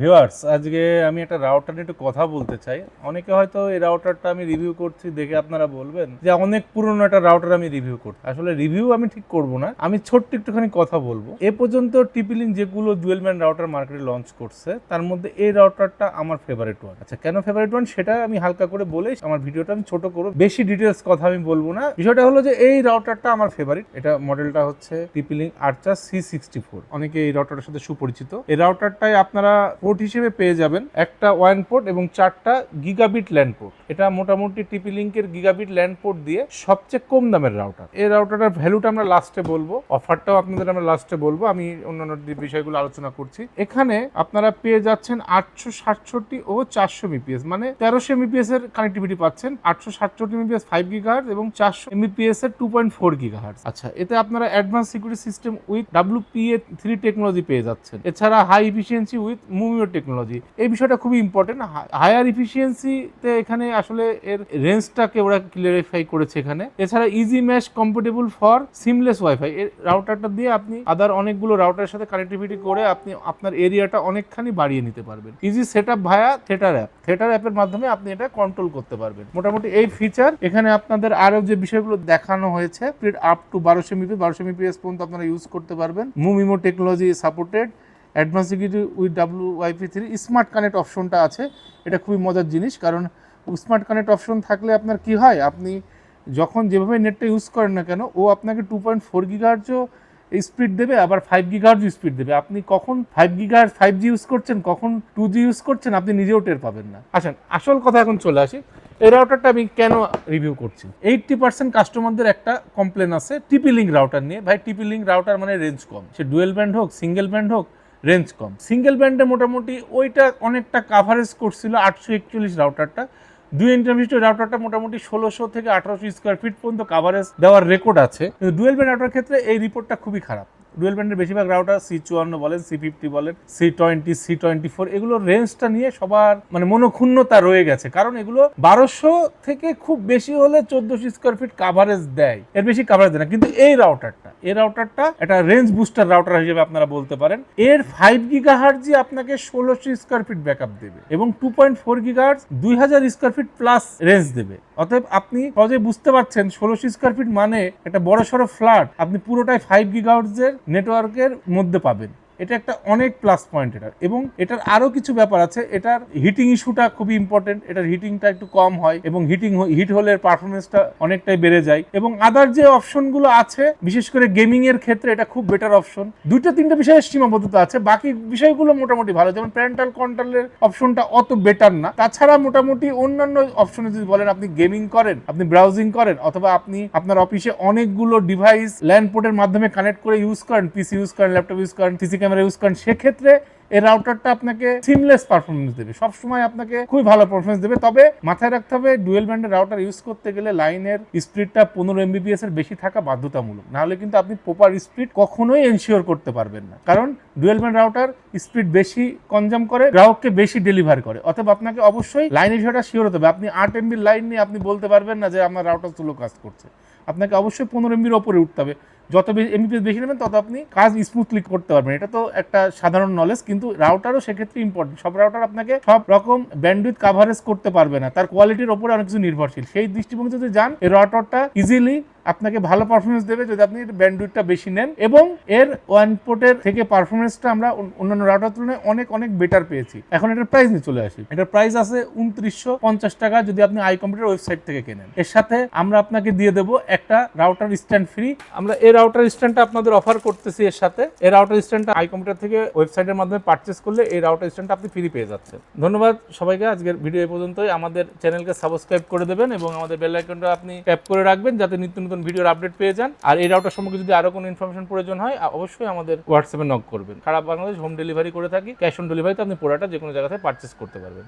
Viewers আজকে আমি একটা রাউটার নিয়ে একটু কথা বলতে চাই। অনেকে হয়তো এই রাউটারটা আমি রিভিউ করছি, দেখে আপনারা বলবেন যে অনেক পুরনো একটা রাউটার আমি রিভিউ করছি। আসলে রিভিউ আমি ঠিক করব না, আমি ছোট্ট একটুখানি কথা বলব। এ পর্যন্ত টিপিলিং যেগুলো ডুয়েল ম্যান রাউটার মার্কেটে লঞ্চ করছে, তার মধ্যে এই রাউটারটা আমার ফেভারিট ওয়ান আচ্ছা কেন ফেভারিট ওয়ান সেটা আমি হালকা করে বলে আমার ভিডিওটা আমি ছোট করব। বেশি ডিটেলস কথা আমি বলব না। বিষয়টা হলো যে এই রাউটারটা আমার ফেভারিট এটা মডেলটা হচ্ছে TP Link Archer C sixty four অনেকে এই রাউটারের সাথে সুপরিচিত। এই রাউটারটাই আপনারা পোর্ট হিসেবে পেয়ে যাবেন একটা ওয়ান পোর্ট এবং চারটা গিগাবিট ল্যান্ড পোর্ট। এটা মোটামুটি টিপি লিঙ্কের গিগাবিট ল্যান্ড পোর্ট দিয়ে সবচেয়ে কম দামের রাউটার। এই রাউটারটার ভ্যালুটা আমরা লাস্টে বলব, অফারটাও আপনাদের আমরা লাস্টে বলব, আমি অন্যান্য বিষয়গুলো আলোচনা করছি। এখানে আপনারা পেয়ে যাচ্ছেন আটশো সাতষট্টি ও চারশো মিপিএস মানে তেরোশো এমবিপিএস এর কানেক্টিভিটি পাচ্ছেন, আটশো সাতষট্টি এমবিপিএস ফাইভ গিগাহার্জ এবং চারশো এমবিপিএস এর টু পয়েন্ট ফোর গিগাহার্জ আচ্ছা এতে আপনারা advance security system with WPA three technology পেয়ে যাচ্ছেন। এছাড়া হাই ইফিসিয়েন্সি উইথ মুভিও টেকনোলজি এই বিষয়টা খুবই ইম্পর্টেন্ট হায়ার ইফিসিয়েন্সিতে এখানে আসলে এর রেঞ্জটাকে ওরা ক্লিয়ারিফাই করেছে এখানে। এছাড়া easy mesh compatible for seamless wifi এর রাউটারটা দিয়ে আপনি আদার অনেকগুলো রাউটারের সাথে কানেক্টিভিটি করে আপনি আপনার এরিয়াটা অনেকখানি বাড়িয়ে নিতে পারবেন। Easy set up via tether app tether অ্যাপের মাধ্যমে আপনি এটা কন্ট্রোল করতে পারবেন। মোটামুটি এই ফিচার এখানে আপনাদের আরও যে বিষয়গুলো দেখানো হয়েছে আপ টু বারোশো মিপি বারোশো মিপিএস পর্যন্ত আপনারা ইউজ করতে পারবেন। MU MIMO technology supported advance security with W YP three smart connect অপশনটা আছে। এটা খুবই মজার জিনিস কারণ স্মার্ট কানেক্ট অপশন থাকলে আপনার কি হয়? আপনি যখন যেভাবে নেটটা ইউজ করেন না কেন ও আপনাকে টু পয়েন্ট ফোর গিগার্জও স্পিড দেবে আবার ফাইভ গিগার্জ স্পিড দেবে। আপনি কখন ফাইভ গিগার ফাইভ জি ইউজ করছেন কখন টু জি ইউজ করছেন আপনি নিজেও টের পাবেন না। আসেন আসল কথা এখন চলে আসি। এই রাউটারটা আমি কেন রিভিউ করছি? এইটটি পার্সেন্ট কাস্টমারদের একটা কমপ্লেন আছে টিপি লিঙ্ক রাউটার নিয়ে। ভাই টিপি লিঙ্ক রাউটার মানে রেঞ্জ কম। সে ডুয়েল ব্যান্ড হোক সিঙ্গেল ব্যান্ড হোক রেঞ্জ কম। সিঙ্গেল ব্যান্ডে মোটামুটি ওইটা অনেকটা কাভারেজ করছিল আটশো একচল্লিশ রাউটারটা দুই ইন্টারভিউ রাউটারটা মোটামুটি ষোলোশো থেকে আঠারোশো স্কোয়ার ফিট পর্যন্ত কাভারেজ দেওয়ার রেকর্ড আছে। কিন্তু ডুয়েল ব্যান্ড রাউটার ক্ষেত্রে এই রিপোর্টটা খুবই খারাপ। ডুয়েল ব্যান্ডের বেশিরভাগ রাউটার সি চুয়ান্ন বলেন সি ফিফটি বলেন C twenty C twenty four এগুলোর রেঞ্জটা নিয়ে সবার মানে মনোক্ষুণ্ণতা রয়ে গেছে। কারণ এগুলো বারোশো থেকে খুব বেশি হলে চোদ্দশো স্কোয়ার ফিট কাভারেজ দেয়। এর বেশি কাভারেজ দেয় না। কিন্তু এই রাউটারটা এই রাউটারটা একটা রেঞ্জ বুস্টার রাউটার হিসেবে আপনারা বলতে পারেন। এর ফাইভ গিগা হার্জি আপনাকে ষোলোশো স্কোয়ার ফিট ব্যাকআপ দেবে এবং two point four giga hertz দুই হাজার স্কোয়ার ফিট প্লাস রেঞ্জ দেবে। অতএব আপনি সহজে বুঝতে পারছেন, ষোলোশো স্কোয়ার ফিট মানে একটা বড় সড়ো ফ্ল্যাট আপনি পুরোটাই ফাইভ গিগাহার্জের নেটওয়ার্কের মধ্যে পাবেন। এটা একটা অনেক প্লাস পয়েন্ট এটার। এবং এটার আরও কিছু ব্যাপার আছে, এটার হিটিং ইস্যুটা খুবই ইম্পর্টেন্ট এটার হিটিংটা একটু কম হয় এবং হিটিং হিট হলে পারফরমেন্সটা অনেকটাই বেড়ে যায়। এবং আদার যে অপশনগুলো আছে, বিশেষ করে গেমিং এর ক্ষেত্রে এটা খুব বেটার অপশন দুইটা, তিনটা বিষয়ের সীমাবদ্ধতা আছে, বাকি বিষয়গুলো মোটামুটি ভালো। যেমন প্যারেন্টাল কন্ট্রোলের অপশনটা অত বেটার না। তাছাড়া মোটামুটি অন্যান্য অপশনে যদি বলেন, আপনি গেমিং করেন, আপনি ব্রাউজিং করেন, অথবা আপনি আপনার অফিসে অনেকগুলো ডিভাইস ল্যান্ড পোর্টের মাধ্যমে কানেক্ট করে ইউজ করেন পিসি ইউজ করেন ল্যাপটপ ইউজ করেন সিসি ক্যামেরা ইউজ করেন, সেক্ষেত্রে এই রাউটারটা আপনাকে সিমলেস পারফরমেন্স দেবে। সবসময় আপনাকে খুবই ভালো পারফরমেন্স দেবে। তবে মাথায় রাখতে হবে ডুয়েল ব্যান্ডের রাউটার ইউজ করতে গেলে লাইনের স্পিডটা পনেরো এমবিপিএস এর বেশি থাকা বাধ্যতামূলক। নাহলে কিন্তু আপনি প্রপার স্পিড কখনোই এনশিওর করতে পারবেন না। কারণ ডুয়েল ব্যান্ড রাউটার স্পিড বেশি কনজাম করে, গ্রাহককে বেশি ডেলিভার করে। অতএব আপনাকে অবশ্যই লাইনের বিষয়টা শিওর হতে হবে। আপনি আট এমবির লাইন নিয়ে আপনি বলতে পারবেন না যে আমার রাউটার স্লো কাজ করছে। আপনাকে অবশ্যই পনেরো এমবির ওপরে উঠতে হবে। যত এমবিপিএস বেশি নেবেন, তত আপনি কাজ স্মুথলি করতে পারবেন। এটা তো একটা সাধারণ নলেজ কিন্তু রাউটারও সেক্ষেত্রে ইম্পর্টেন্ট সব রাউটার আপনাকে সব রকম ব্যান্ডউইথ কাভারেজ করতে পারবে না। তার কোয়ালিটির ওপরে অনেক কিছু নির্ভরশীল। সেই দৃষ্টিভঙ্গি যদি যান, এই রাউটারটা ইজিলি আপনাকে ভালো পারফরমেন্স দেবে যদি আপনি ব্যান্ডউইথটা বেশি নেন এবং এর ওয়ান পোর্টের থেকে পারফরমেন্সটা আমরা অন্যান্য রাউটার তুলনায় অনেক অনেক বেটার পেয়েছি। এখন এটার প্রাইস নিয়ে চলে আসি। এটার প্রাইস আছে উনত্রিশশো পঞ্চাশ টাকা যদি আপনি আই কম্পিউটার ওয়েবসাইট থেকে কেনেন। এর সাথে আমরা আপনাকে দিয়ে দেব একটা রাউটার স্ট্যান্ড ফ্রি আমরা এই রাউটার স্ট্যান্ডটা আপনাদের অফার করতেছি এর সাথে। এই রাউটার স্ট্যান্ডটা আই কম্পিউটার থেকে ওয়েবসাইটের মাধ্যমে পারচেস করলে এই রাউটার স্ট্যান্ডটা আপনি ফ্রি পেয়ে যাচ্ছেন। ধন্যবাদ সবাইকে। আজকের ভিডিও এই পর্যন্তই। আমাদের চ্যানেলকে সাবস্ক্রাইব করে দেবেন এবং আমাদের বেল আইকনটা আপনি ট্যাপ করে রাখবেন যাতে নিত্য নতুন ভিডিওর আপডেট পেয়ে যান। আর এই রাউটার সম্পর্কে যদি আরও কোনো ইনফরমেশন প্রয়োজন হয়, অবশ্যই আমাদের হোয়াটসঅ্যাপে নক করবেন। খারাপ বাংলাদেশ হোম ডেলিভারি করে থাকি ক্যাশ অন ডেলিভারিতে আপনি পোড়াটা যে কোনো জায়গাতে পারচেস করতে পারবেন।